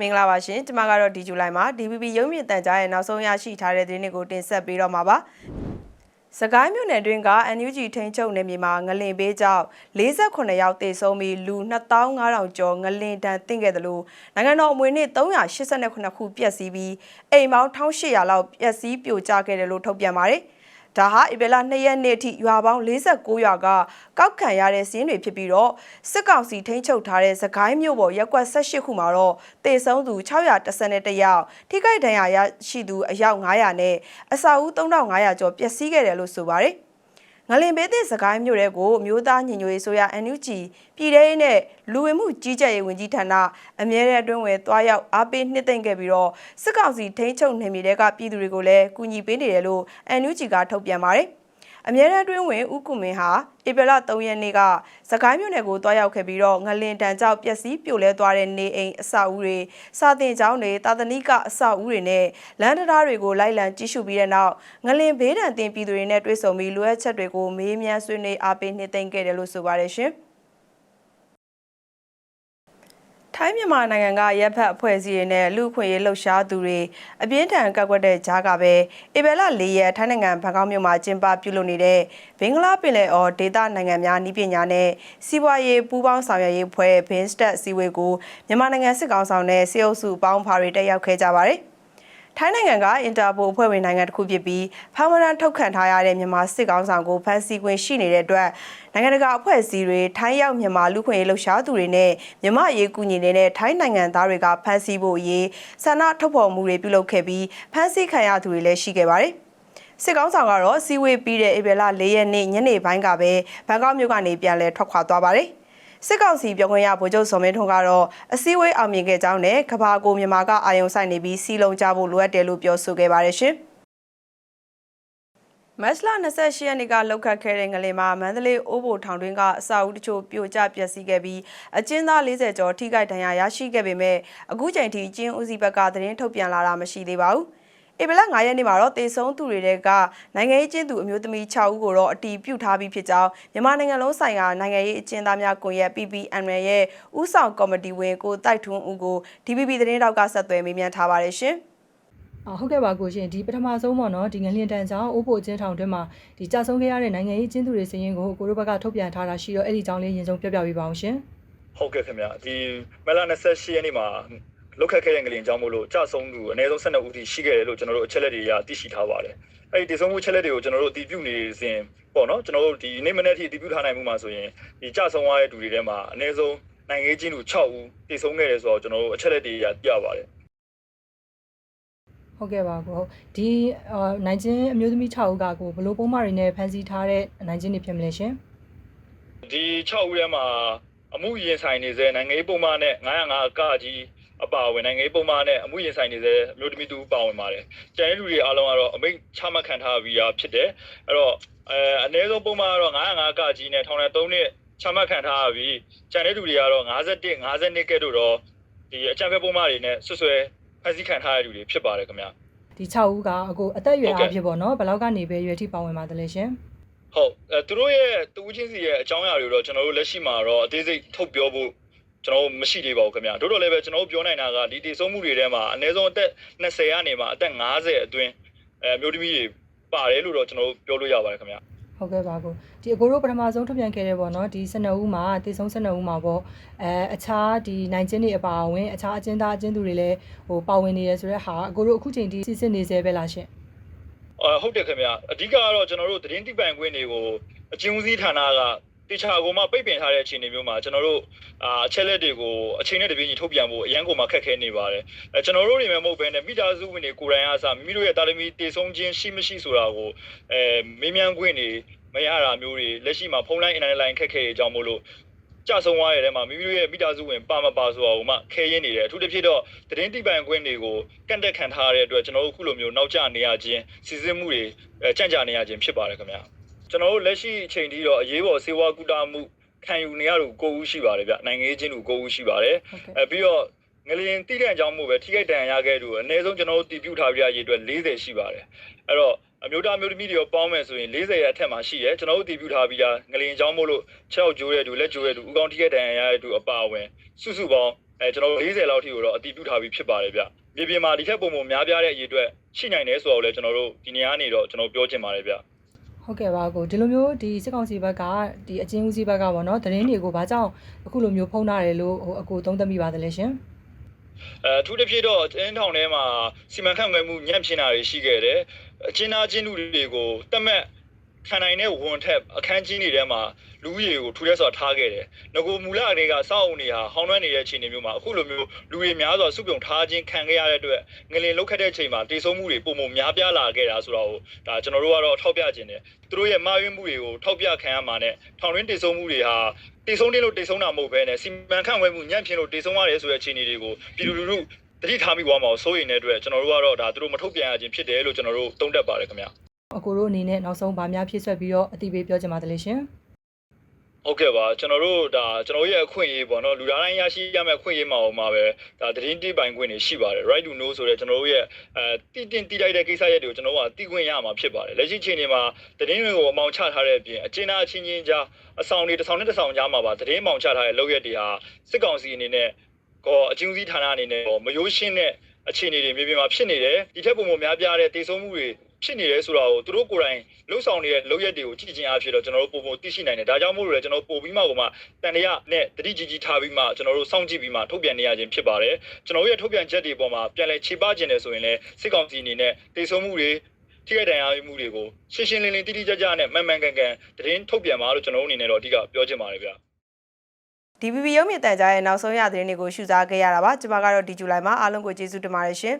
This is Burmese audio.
မင်္ဂလာပါရှင်ကျွန်မကတော့ဒီဇူလိုင်မှာ DPP ရုံးမြင့်တန်ကြားရဲ့နောက်ဆုံးရရှိထားတဲ့သတင်းတွေကိုတင်ဆက်ပေးတော့မှာပါစကိုင်းမြို့နယ်တွင်းက NUG ထိန်းချုပ်နယ်မြေမှာငလင်ပေးကြောင့်48ယောက်သေဆုံးပြီးလူ2500ကျော်ငလင်တန်တင်ခဲ့တယ်လို့နိုင်ငံတော်အမွေနှစ်389ခုပျက်စီးပြီးအိမ်ပေါင်း1800လောက်ပျက်စီးပြိုကျခဲ့တယ်လို့ထုတ်ပြန်ပါတယ်။ ဒါဟာဧပြီလ2ရက်နေ့အထိရွာပေါင်း49ရွာကကောက်ခံရတဲ့စီးရင်တွေဖြစ်ပြီးတော့စစ်ကောင်စီထိန်းချုပ်ထားတဲ့စကိုင်းမြို့ပေါ်ရက်ကွက်18ခုမှာတော့တေဆုံးသူ611ယောက်ထိခိုက်ဒဏ်ရာရရှိသူအယောက်900နဲ့အစာဦး3500ကျော်ပျက်စီးခဲ့တယ်လို့ဆိုပါတယ် ငလင်ဘေးသစ်စကိုင်းမြို့ရဲကိုအမျိုးသားညီညွတ်ရေးဆိုရ NUG ပြည်ထောင်ရေးနဲ့လူဝင်မှုကြီးကြပ်ရေးဝန်ကြီးဌာနအမြဲတမ်းအတွင်းဝင်သွားရောက်အားပေးနှစ်သိမ့်ခဲ့ပြီးတော့စစ်ကောင်စီထိန်းချုပ်နေမြေတွေကပြည်သူတွေကိုလည်းကူညီပေးနေတယ်လို့ NUG ကထုတ်ပြန်ပါတယ် အမြဲတမ်းအတွင်းဝင်ဦးကုမင်ဟာဧပြီလ3ရက်နေ့ကစကိုင်းမြို့နယ်ကိုတွားရောက်ခဲ့ပြီးတော့ငလင်တန်ကြောက်ပျက်စီးပြိုလဲသွားတဲ့နေအိမ်အဆောက်အဦတွေစာသင်ကျောင်းတွေတာသနိကအဆောက်အဦတွေနဲ့လမ်းတရားတွေကိုလိုက်လံကြည့်ရှုပြီးတဲ့နောက်ငလင်ဘေးဒဏ်တင်ပြည်သူတွေနဲ့တွေ့ဆုံပြီးလိုအပ်ချက်တွေကိုမေးမြန်းဆွေးနွေးအားပေးနှိမ့်သိမ့်ခဲ့တယ်လို့ဆိုပါတယ်ရှင်။ ထိုင်းမြန်မာနိုင်ငံကရပ်ဖက်အဖွဲ့အစည်းတွေနဲ့လူ့အခွင့်အရေးလှုပ်ရှားသူတွေအပြင်းထန်ကန့်ကွက်တဲ့ကြားကပဲဧပြီလ၄ရက်ထိုင်းနိုင်ငံဘန်ကောက်မြို့မှာကျင်းပပြုလုပ်နေတဲ့ဘင်္ဂလားပင်လယ်အော်ဒေသနိုင်ငံများဤပညာနဲ့စီးပွားရေးပူးပေါင်းဆောင်ရွက်ရေးဖွဲ့ဘင်းစတက်စီဝေးကိုမြန်မာနိုင်ငံစစ်ကောင်ဆောင်နဲ့စေအုပ်စုပေါင်းဖားတွေတက်ရောက်ခဲ့ကြပါတယ်။ ထိုင်းနိုင်ငံကအင်တာပိုအဖွဲ့ဝင်နိုင်ငံတစ်ခုဖြစ်ပြီးဖမ်းဝရမ်းထုတ်ခံထားရတဲ့မြန်မာစစ်ကောင်ဆောင်ကိုဖမ်းဆီးခွင့်ရှိနေတဲ့အတွက်နိုင်ငံတကာအဖွဲ့အစည်းတွေထိုင်းရောက်မြန်မာလူခွင့်ရေးလှုပ်ရှားသူတွေနဲ့မြန်မာအရေးကူညီနေတဲ့ထိုင်းနိုင်ငံသားတွေကဖမ်းဆီးဖို့အရေးဆန္ဒထုတ်ဖော်မှုတွေပြုလုပ်ခဲ့ပြီးဖမ်းဆီးခံရသူတွေလည်းရှိခဲ့ပါတယ်။စစ်ကောင်းဆောင်ကတော့စီဝေးပြီးတဲ့ဧပြီလ၄ရက်နေ့ညနေပိုင်းကပဲဘန်ကောက်မြို့ကနေပြန်လည်ထွက်ခွာသွားပါတယ်။ စစ်ကောင်စီပြောခွင့်ရဗိုလ်ချုပ်စော်မင်းထွန်းကတော့အစည်းအဝေးအောင်မြင်ခဲ့ကြောင်းနဲ့ကဘာကိုမြန်မာကအာယုံဆိုင်နေပြီးစီလုံးကြဖို့လိုအပ်တယ်လို့ပြောဆိုခဲ့ပါတယ်ရှင်မတ်လ28ရက်နေ့ကလောက်ခတ်ခဲ့တဲ့ငလင်မှာမန္တလေးအိုးဘိုထောင်တွင်းကအစာအုပ်တချို့ပြိုကျပျက်စီးခဲ့ပြီးအကျဉ်းသား40ကျော်ထိခိုက်ဒဏ်ရာရရှိခဲ့ပေမဲ့အခုချိန်ထိကျင်းဦးစီးဘက်ကသတင်းထုတ်ပြန်လာတာမရှိသေးပါဘူး။ ဧပြီလ9ရက်နေ့မှာတော့တေဆုံးသူတွေကနိုင်ငံရေးကျင်းသူအမျိုးသမီး6ဦးကိုတော့အတီးပြုတ်ထားပြီးဖြစ်ကြောင်းမြန်မာနိုင်ငံလုံးဆိုင်ရာနိုင်ငံရေးအကျဉ်းသားများကွန်ရက် PPN ရဲ့ဥဆောင်ကော်မတီဝင်ကိုတိုက်ထွန်းဦးကို DPP သတင်းတောက်ကဆက်သွယ်မေးမြန်းထားပါတယ်ရှင်။ဟုတ်ကဲ့ပါကိုရှင်ဒီပထမဆုံးပေါ့နော်ဒီငလျင်တန်ကြောင့်အိုးဖို့ကျင်းထောင်တွင်းမှာဒီကြာဆုံးခဲ့ရတဲ့နိုင်ငံရေးကျင်းသူတွေစည်ရင်ကိုကိုတို့ဘက်ကထုတ်ပြန်ထားတာရှိတော့အဲ့ဒီအကြောင်းလေးရင်ဆုံးပြောပြပေးပါအောင်ရှင်ဟုတ်ကဲ့ခင်ဗျဒီမလ28ရက်နေ့မှာ လုတ်ခတ်ခဲ့တဲ့ငလင်ကြောင့်မို့လို့ကြဆုံးသူအနည်းဆုံး12ဦးထိရှိခဲ့တယ်လို့ကျွန်တော်တို့အချက်လက်တွေအရသိရှိထားပါတယ်အဲ့ဒီတည်ဆုံးမှုချက်လက်တွေကိုကျွန်တော်တို့အတည်ပြုနေစဉ်ပေါ့နော်ကျွန်တော်တို့ဒီနေ့မနေ့ထိအတည်ပြုထားနိုင်မှုမှာဆိုရင်ဒီကြဆုံးသွားတဲ့သူတွေထဲမှာအနည်းဆုံးနိုင်ငံချင်းသူ6ဦးတည်ဆုံးခဲ့တယ်ဆိုတော့ကျွန်တော်တို့အချက်လက်တွေအရသိရပါတယ်ဟုတ်ကဲ့ပါကိုဒီနိုင်ချင်းအမျိုးသမီး6ဦးကကိုဘလို့ပုံမှန်တွေနဲ့ဖန်ဆီးထားတဲ့နိုင်ချင်းတွေဖြစ်မလဲရှင်ဒီ6ဦးထဲမှာအမှုရင်ဆိုင်နေစေနိုင်ငံရေးပုံမှန်နဲ့905ကကြီး အပါဝင်နိုင်ငံရေးပုံမှန်နဲ့အမှုရင်ဆိုင်နေစေမြို့တမီတူပါဝင်ပါတယ်။ကျန်တဲ့လူတွေအားလုံးကတော့အမိန့်ချမှတ်ခံထားပြီးသားဖြစ်တယ်။အဲ့တော့အဲအနည်းဆုံးပုံမှန်ကတော့905ကကြီးနဲ့ထောင်နဲ့3နှစ်ချမှတ်ခံထားပြီးကျန်တဲ့လူတွေကတော့51 52ကဲ့သို့တော့ဒီအကြံဖက်ပုံမှန်တွေနဲ့ဆွဆွဲဖန်ဆီးခံထားရတဲ့လူတွေဖြစ်ပါတယ်ခင်ဗျာ။ဒီ6ဦးကအကိုအသက်အရွယ်အဖြစ်ပေါ့နော်ဘယ်လောက်ကနေပဲရွယ်ထိပါဝင်ပါတယ်လဲရှင်ဟုတ်အဲသူတို့ရဲ့တူးချင်းစီရဲ့အကြောင်းအရာတွေတော့ကျွန်တော်တို့လက်ရှိမှာတော့အသေးစိတ်ထုတ်ပြောဖို့ ကျွန်တော်မရှိသေးပါဘူးခင်ဗျာတို့တော့လည်းပဲကျွန်တော်တို့ပြောနိုင်တာကဒီတည်ဆုံးမှုတွေထဲမှာအနည်းဆုံးအသက်20ကနေမှအသက်50အတွင်းအဲမျိုးသမီးတွေပါတယ်လို့တော့ကျွန်တော်တို့ပြောလို့ရပါတယ်ခင်ဗျာဟုတ်ကဲ့ပါကိုဒီအကိုတို့ပထမဆုံးထုတ်ပြန်ခဲ့တဲ့ပေါ့နော်ဒီ12ဦးမှာတည်ဆုံး12ဦးမှာပေါ့အဲအခြားဒီနိုင်ချင်းတွေအပါအဝင်အခြားအကျဉ်းသားအကျဉ်းသူတွေလည်းဟိုပါဝင်နေရဆိုတဲ့ဟာအကိုတို့အခုချိန်ထိစစ်စစ်နေသေးပဲလားရှင်အာဟုတ်တယ်ခင်ဗျာအဓိကကတော့ကျွန်တော်တို့သတင်းတိပိုင်ခွင့်တွေကိုအကျဉ်းဦးစီးဌာနက တေချာကိုမှပိတ်ပင်ထားတဲ့အခြေအနေမျိုးမှာကျွန်တော်တို့အာအချက်လက်တွေကိုအချိန်နဲ့တပြေးညီထုတ်ပြန်ဖို့အရန်ကိုမှခက်ခဲနေပါတယ်အဲကျွန်တော်တို့တွေမှမဟုတ်ဘဲနဲ့မိသားစုဝင်တွေကိုယ်တိုင်အားစမိမိတို့ရဲ့တာသမီတည်ဆုံးခြင်းရှိမရှိဆိုတာကိုအဲမေးမြန်းခွင့်တွေမရတာမျိုးတွေလက်ရှိမှာဖုန်းလိုင်းအင်တာနက်လိုင်းခက်ခဲအကြောင်းမို့လို့ကြဆုံးသွားရတဲ့မှာမိမိတို့ရဲ့မိသားစုဝင်ပါမပါဆိုတာကိုမှခဲရင်းနေတယ်အထူးသဖြင့်တော့သတင်းတိပိုင်ခွင့်တွေကိုကန့်တက်ခံထားရတဲ့အတွက်ကျွန်တော်တို့ခုလိုမျိုးနောက်ကျနေရခြင်းစီစစ်မှုတွေကြန့်ကြာနေရခြင်းဖြစ်ပါတယ်ခင်ဗျာ ကျွန်တော်တို့လက်ရှိအချိန်ထိတော့အရေးပေါ်စေဝါကူတာမှုခံယူနေရသူ9ဦးရှိပါတယ်ဗျနိုင်ငံရေးချင်းသူ9ဦးရှိပါတယ်ဟုတ်ကဲ့အဲပြီးတော့ငလျင်တိတဲ့အကြောင်းမို့ပဲထိခိုက်ဒဏ်ရာရခဲ့သူအနည်းဆုံးကျွန်တော်တို့တည်ပြုထားပြရရေးအတွက်40ရှိပါတယ်အဲ့တော့အမျိုးသားမျိုးသမီးတွေရောပေါင်းမယ်ဆိုရင်40ရဲ့အထက်မှာရှိတယ်ကျွန်တော်တို့တည်ပြုထားပြီးသားငလင်ချောင်းမို့လို့6ယောက်ကျိုးတဲ့သူလက်ကျိုးတဲ့သူဥကောင်းထိခဲ့တန်ရရတဲ့သူအပါအဝင်စုစုပေါင်းအဲကျွန်တော်တို့40လောက်ထိကိုတော့အတည်ပြုထားပြီးဖြစ်ပါတယ်ဗျမြေပြင်မှာဒီထက်ပုံပုံများပြားတဲ့အရေးအတွက်ရှိနိုင်တယ်ဆိုတော့လည်းကျွန်တော်တို့ဒီနေရာကနေတော့ကျွန်တော်ပြောချင်ပါတယ်ဗျ ဟုတ်ကဲ့ပါကိုဒီလိုမျိုးဒီစစ်ကောင်စီဘက်ကဒီအချင်းဦးစီးဘက်ကပေါ့နော်သတင်းတွေကိုဘာကြောင့်အခုလိုမျိုးဖုံးထားတယ်လို့ဟိုအကိုသုံးသပ်မိပါတယ်လေရှင်အဲအထူးတစ်ဖြစ်တော့အင်းထောင်ထဲမှာစီမံခန့်ခွဲမှုညံ့ဖျင်းတာတွေရှိခဲ့တယ်အချင်းသားချင်းလူတွေကိုတတ်မဲ့ ခံနိုင်တဲ့ဝန်ထက်အခန်းကြီးတွေထဲမှာလူကြီးတွေကိုထူတဲ့ဆိုတာထားခဲ့တယ်။ငကိုမူလတွေကစောက်အုံတွေဟာဟောင်းနှွမ်းနေတဲ့အခြေအနေမျိုးမှာအခုလိုမျိုးလူတွေများစွာစုပြုံထားခြင်းခံခဲ့ရတဲ့အတွက်ငလင်လုတ်ခတ်တဲ့ချိန်မှာတေဆုံးမှုတွေပုံပုံများပြားလာခဲ့တာဆိုတော့ဒါကျွန်တော်တို့ကတော့ထောက်ပြခြင်းတယ်။သူတို့ရဲ့မှားယွင်းမှုတွေကိုထောက်ပြခံရမှာနဲ့ထောင်ရင်းတေဆုံးမှုတွေဟာတေဆုံးတယ်လို့တေဆုံးတာမဟုတ်ဘဲနဲ့စီမံခန့်ခွဲမှုညံ့ဖျင်းလို့တေဆုံးရတယ်ဆိုတဲ့အခြေအနေတွေကိုပြည်သူလူထုတတိထားမိသွားမှာစိုးရိမ်တဲ့အတွက်ကျွန်တော်တို့ကတော့ဒါသူတို့မထုတ်ပြန်ရခြင်းဖြစ်တယ်လို့ကျွန်တော်တို့သုံးသပ်ပါတယ်ခင်ဗျာ အကိုတို့အနေနဲ့နောက်ဆုံးဗာများဖြည့်ဆွက်ပြီးတော့အတိပေးပြောချင်ပါတယ်လေရှင်ဟုတ်ကဲ့ပါကျွန်တော်တို့ဒါကျွန်တော်ရဲ့အခွင့်အရေးပေါ့နော်လူသားတိုင်းရရှိရမယ့်အခွင့်အရေးမှာဟောမှာပဲဒါသတင်းတိပိုင်ခွင့်တွေရှိပါတယ် right to know ဆိုတဲ့ကျွန်တော်တို့ရဲ့အဲတည်တင်တည်လိုက်တဲ့ကိစ္စရပ်တွေကိုကျွန်တော်တို့ကတည်ခွင့်ရမှာဖြစ်ပါတယ်လက်ရှိချိန်တွေမှာသတင်းတွေကိုအမောင်ချထားတဲ့အပြင်အကျဉ်းသားအချင်းချင်းကြားအဆောင်တွေတစ်ဆောင်နဲ့တစ်ဆောင်ကြားမှာပါသတင်းမောင်ချထားတဲ့လုပ်ရက်တွေဟာစစ်ကောင်စီအနေနဲ့ကောအကျဉ်းဦးစီးဌာနအနေနဲ့ကောမရိုးရှင်းတဲ့အခြေအနေတွေမြေပြင်မှာဖြစ်နေတယ်ဒီထက်ပုံပုံများပြားတဲ့တည်ဆုံမှုတွေ ဖြစ်နေတယ်ဆိုတာကိုသူတို့ကိုယ်တိုင်လှုပ်ဆောင်နေတဲ့လုပ်ရက်တွေကိုကြည့်ချင်းအားဖြင့်တော့ကျွန်တော်တို့ပုံပုံသိရှိနိုင်တယ်ဒါကြောင့်မို့လို့လည်းကျွန်တော်ပို့ပြီးမှကိုမှတန်တရာနဲ့တတိကြီးကြီးထားပြီးမှကျွန်တော်တို့စောင့်ကြည့်ပြီးမှထုတ်ပြန်နေရခြင်းဖြစ်ပါတယ်ကျွန်တော်တို့ရဲ့ထုတ်ပြန်ချက်တွေပေါ်မှာပြန်လည်ခြေပခြင်းတယ်ဆိုရင်လည်းစစ်ကောင်စီအနေနဲ့တည်ဆုံမှုတွေထိခိုက်ဒဏ်ရာရမှုတွေကိုရှင်းရှင်းလင်းလင်းတိတိကျကျနဲ့မှန်မှန်ကန်ကန်သတင်းထုတ်ပြန်ပါလို့ကျွန်တော်တို့အနေနဲ့တော့အဓိကပြောချင်ပါတယ်ဗျာ DVB ရုပ်မြင်သံကြားရဲ့နောက်ဆုံးရသတင်းတွေကိုရှုစားခဲ့ရတာပါကျွန်မကတော့ဒီဇူလိုင်မှာအားလုံးကိုကျေးဇူးတင်ပါတယ်ရှင်